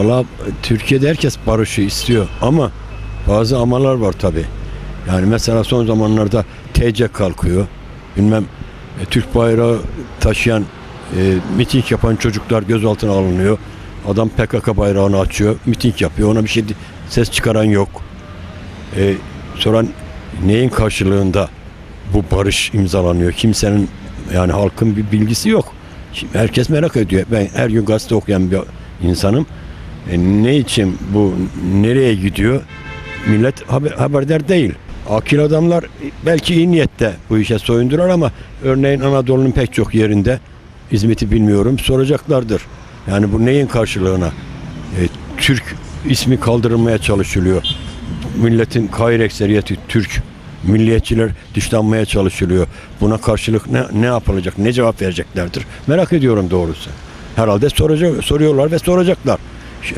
Valla Türkiye'de herkes barışı istiyor ama bazı amalar var tabi. Yani mesela son zamanlarda TC kalkıyor. Bilmem e, Türk bayrağı taşıyan e, miting yapan çocuklar gözaltına alınıyor. Adam PKK bayrağını açıyor, miting yapıyor. Ona bir şey ses çıkaran yok. E, sonra neyin karşılığında bu barış imzalanıyor? Kimsenin yani halkın bir bilgisi yok. Şimdi herkes merak ediyor. Ben her gün gazete okuyan bir insanım. E, ne için bu nereye gidiyor? Millet haber, haberdar değil. Akil adamlar belki iyi niyette bu işe soyundular ama örneğin Anadolu'nun pek çok yerinde hizmeti bilmiyorum soracaklardır. Yani bu neyin karşılığına? E, Türk ismi kaldırılmaya çalışılıyor. Milletin gayri ekseriyeti Türk. Milliyetçiler dışlanmaya çalışılıyor. Buna karşılık ne, ne yapılacak, ne cevap vereceklerdir? Merak ediyorum doğrusu. Herhalde soracak, soruyorlar ve soracaklar. Şey,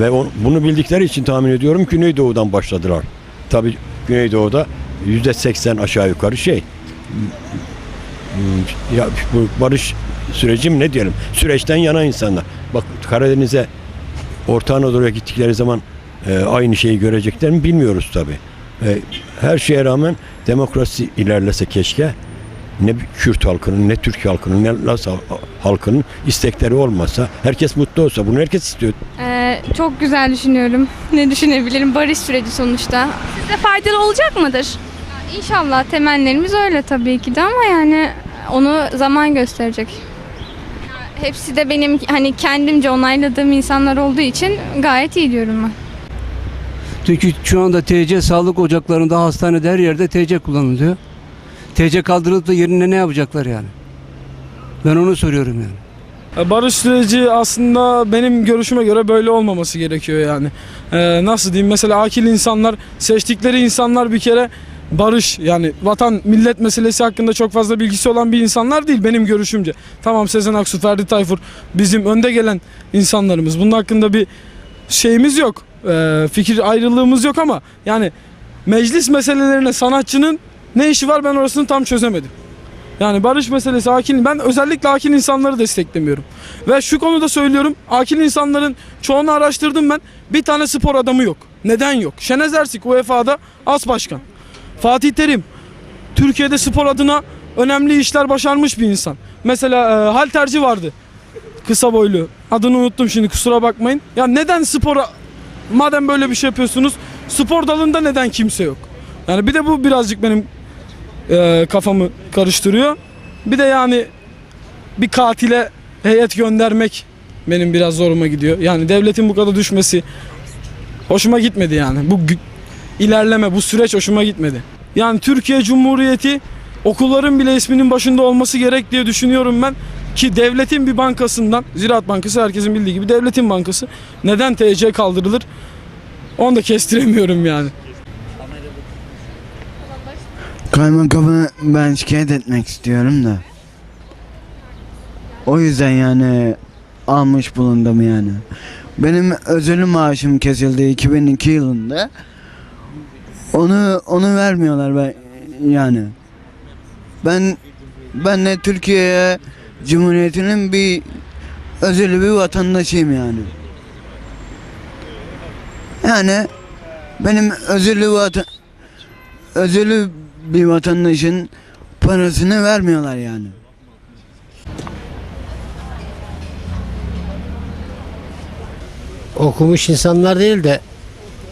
ve bunu bildikleri için tahmin ediyorum Güneydoğu'dan başladılar. Tabii Güneydoğu'da yüzde seksen aşağı yukarı şey. Ya bu barış süreci mi ne diyelim? Süreçten yana insanlar. Bak Karadeniz'e Orta Anadolu'ya gittikleri zaman e, aynı şeyi görecekler mi bilmiyoruz tabii. E, her şeye rağmen demokrasi ilerlese keşke ne Kürt halkının ne Türk halkının ne Laz halkının istekleri olmasa herkes mutlu olsa bunu herkes istiyor. Ee, çok güzel düşünüyorum. Ne düşünebilirim? Barış süreci sonuçta. Size faydalı olacak mıdır? İnşallah temennilerimiz öyle tabii ki de ama yani onu zaman gösterecek. Hepsi de benim hani kendimce onayladığım insanlar olduğu için gayet iyi diyorum ben. Çünkü şu anda TC sağlık ocaklarında, hastanede her yerde TC kullanılıyor. TC kaldırılıp da yerine ne yapacaklar yani? Ben onu soruyorum yani. E, Barış süreci aslında benim görüşüme göre böyle olmaması gerekiyor yani. Ee, nasıl diyeyim mesela akil insanlar seçtikleri insanlar bir kere barış yani vatan millet meselesi hakkında çok fazla bilgisi olan bir insanlar değil benim görüşümce. Tamam Sezen Aksu, Ferdi Tayfur bizim önde gelen insanlarımız. Bunun hakkında bir şeyimiz yok. Ee, fikir ayrılığımız yok ama yani meclis meselelerine sanatçının ne işi var ben orasını tam çözemedim. Yani barış meselesi akil ben özellikle akil insanları desteklemiyorum. Ve şu konuda söylüyorum akil insanların çoğunu araştırdım ben bir tane spor adamı yok. Neden yok? Şenez Ersik UEFA'da as başkan. Fatih Terim Türkiye'de spor adına önemli işler başarmış bir insan. Mesela e, halterci vardı. Kısa boylu. Adını unuttum şimdi kusura bakmayın. Ya neden spora madem böyle bir şey yapıyorsunuz spor dalında neden kimse yok? Yani bir de bu birazcık benim e, kafamı karıştırıyor. Bir de yani bir katile heyet göndermek benim biraz zoruma gidiyor. Yani devletin bu kadar düşmesi hoşuma gitmedi yani. Bu ilerleme, bu süreç hoşuma gitmedi. Yani Türkiye Cumhuriyeti okulların bile isminin başında olması gerek diye düşünüyorum ben. Ki devletin bir bankasından, Ziraat Bankası herkesin bildiği gibi devletin bankası neden TC kaldırılır? Onu da kestiremiyorum yani. Kaymakamı ben şikayet etmek istiyorum da. O yüzden yani almış bulundum yani. Benim özel maaşım kesildi 2002 yılında. Onu onu vermiyorlar ben yani. Ben ben de Türkiye Cumhuriyeti'nin bir özel bir vatandaşıyım yani. Yani benim özel vatan özeli bir vatandaşın parasını vermiyorlar yani. okumuş insanlar değil de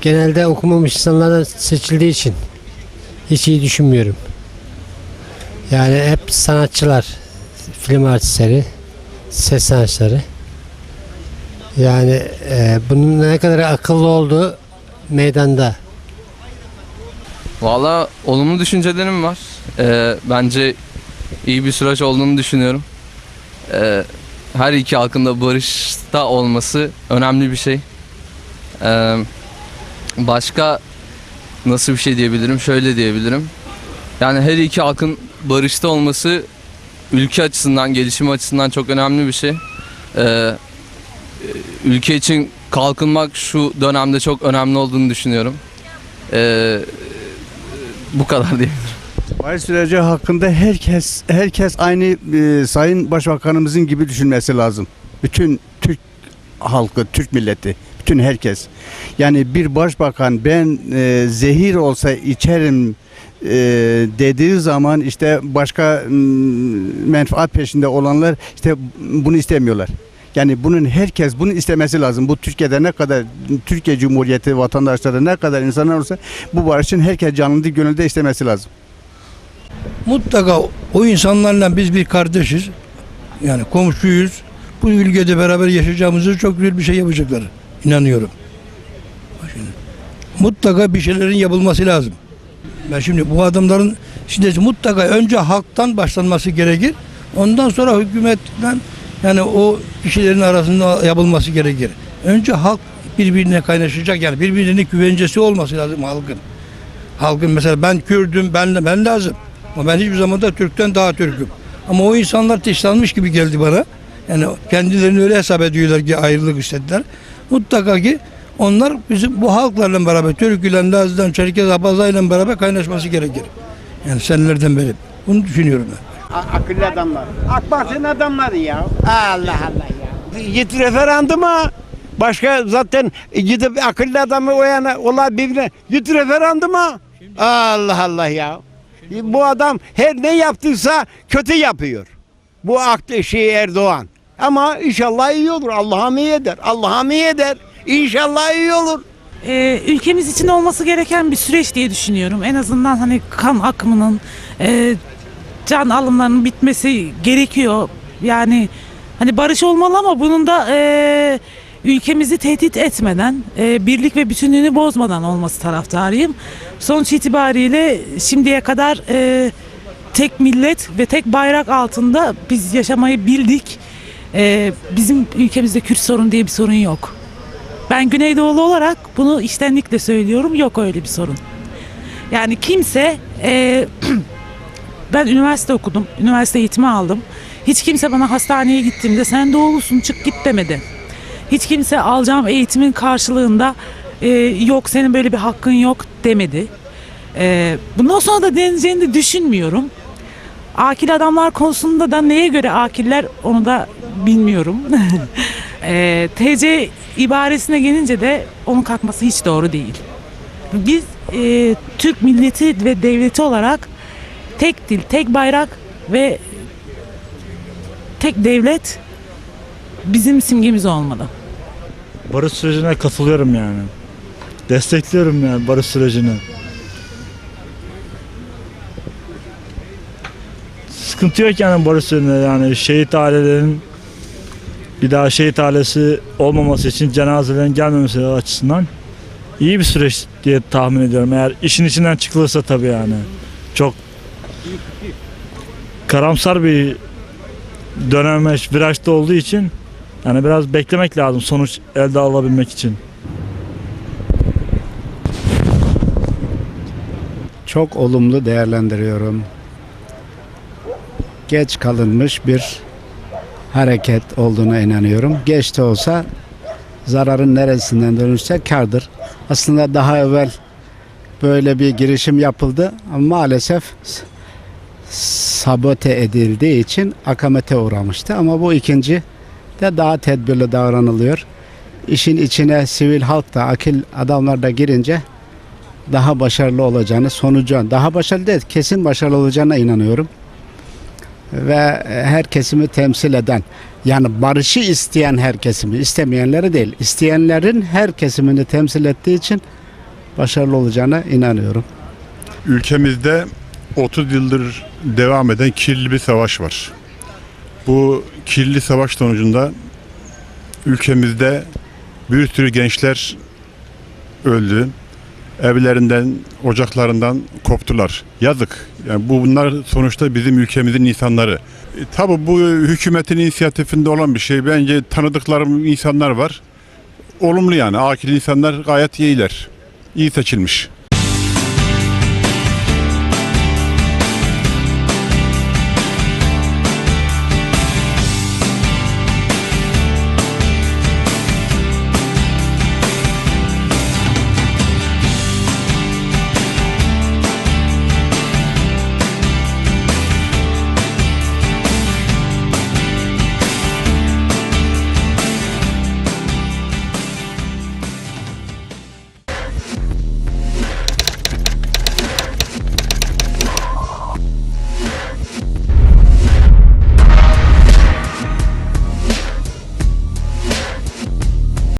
genelde okumamış insanlardan seçildiği için hiç iyi düşünmüyorum. Yani hep sanatçılar, film artistleri, ses sanatçıları. Yani e, bunun ne kadar akıllı olduğu meydanda. Valla olumlu düşüncelerim var. Ee, bence iyi bir süreç olduğunu düşünüyorum. Ee, her iki halkın da barışta olması önemli bir şey. Ee, başka nasıl bir şey diyebilirim? Şöyle diyebilirim. Yani her iki halkın barışta olması ülke açısından, gelişim açısından çok önemli bir şey. Ee, ülke için kalkınmak şu dönemde çok önemli olduğunu düşünüyorum. Ee, bu kadar diye. Barış süreci hakkında herkes herkes aynı e, Sayın Başbakanımızın gibi düşünmesi lazım. Bütün Türk halkı, Türk milleti, bütün herkes. Yani bir başbakan ben e, zehir olsa içerim e, dediği zaman işte başka m, menfaat peşinde olanlar işte bunu istemiyorlar. Yani bunun herkes bunu istemesi lazım. Bu Türkiye'de ne kadar Türkiye Cumhuriyeti vatandaşları ne kadar insanlar olsa bu barışın herkes canlı gönülde istemesi lazım. Mutlaka o insanlarla biz bir kardeşiz. Yani komşuyuz. Bu ülkede beraber yaşayacağımızı çok güzel bir şey yapacaklar. İnanıyorum. Mutlaka bir şeylerin yapılması lazım. Ben şimdi bu adamların şimdi mutlaka önce halktan başlanması gerekir. Ondan sonra hükümetten yani o kişilerin arasında yapılması gerekir. Önce halk birbirine kaynaşacak yani birbirinin güvencesi olması lazım halkın. Halkın mesela ben Kürdüm, ben, ben lazım. Ama ben hiçbir zaman da Türk'ten daha Türk'üm. Ama o insanlar dışlanmış gibi geldi bana. Yani kendilerini öyle hesap ediyorlar ki ayrılık istediler. Mutlaka ki onlar bizim bu halklarla beraber Türk'üyle, Laz'dan, Çerkez, Abazay'la beraber kaynaşması gerekir. Yani senelerden beri. Bunu düşünüyorum ben. Akıllı adamlar. AK Parti'nin adamları ya. Allah Allah ya. Git referanduma. Başka zaten gidip akıllı adamı o yana olabilir. Git referanduma. Allah Allah ya. Bu adam her ne yaptıysa kötü yapıyor. Bu aklı şey Erdoğan. Ama inşallah iyi olur. Allah'ım iyi eder. Allah'ım iyi eder. İnşallah iyi olur. Ee, ülkemiz için olması gereken bir süreç diye düşünüyorum. En azından hani kan akımının, e, can alımlarının bitmesi gerekiyor. Yani hani barış olmalı ama bunun da e, ülkemizi tehdit etmeden, e, birlik ve bütünlüğünü bozmadan olması taraftarıyım. Sonuç itibariyle şimdiye kadar e, tek millet ve tek bayrak altında biz yaşamayı bildik. E, bizim ülkemizde Kürt sorun diye bir sorun yok. Ben Güneydoğulu olarak bunu içtenlikle söylüyorum. Yok öyle bir sorun. Yani kimse e, ben üniversite okudum. Üniversite eğitimi aldım. Hiç kimse bana hastaneye gittiğimde sen doğulusun çık git demedi. Hiç kimse alacağım eğitimin karşılığında e, yok senin böyle bir hakkın yok demedi. E, bundan sonra da deneyeceğini de düşünmüyorum. Akil adamlar konusunda da neye göre akiller onu da bilmiyorum. e, TC ibaresine gelince de onun kalkması hiç doğru değil. Biz e, Türk milleti ve devleti olarak tek dil, tek bayrak ve tek devlet bizim simgemiz olmalı. Barış sürecine katılıyorum yani. Destekliyorum yani barış sürecini. Sıkıntı yok yani barış sürecinde yani şehit ailelerin bir daha şehit ailesi olmaması için cenazelerin gelmemesi açısından iyi bir süreç diye tahmin ediyorum. Eğer işin içinden çıkılırsa tabii yani. Çok karamsar bir dönemeç virajda olduğu için yani biraz beklemek lazım sonuç elde alabilmek için. Çok olumlu değerlendiriyorum. Geç kalınmış bir hareket olduğuna inanıyorum. Geç de olsa zararın neresinden dönürse kardır. Aslında daha evvel böyle bir girişim yapıldı ama maalesef sabote edildiği için akamete uğramıştı. Ama bu ikinci de daha tedbirli davranılıyor. İşin içine sivil halk da akil adamlar da girince daha başarılı olacağını sonucu daha başarılı değil kesin başarılı olacağına inanıyorum. Ve her kesimi temsil eden yani barışı isteyen her kesimi istemeyenleri değil isteyenlerin her kesimini temsil ettiği için başarılı olacağına inanıyorum. Ülkemizde 30 yıldır devam eden kirli bir savaş var. Bu kirli savaş sonucunda ülkemizde bir sürü gençler öldü. Evlerinden, ocaklarından koptular. Yazık. Yani bu bunlar sonuçta bizim ülkemizin insanları. E, tabii bu hükümetin inisiyatifinde olan bir şey. Bence tanıdıklarım insanlar var. Olumlu yani. Akil insanlar gayet iyiler. İyi seçilmiş.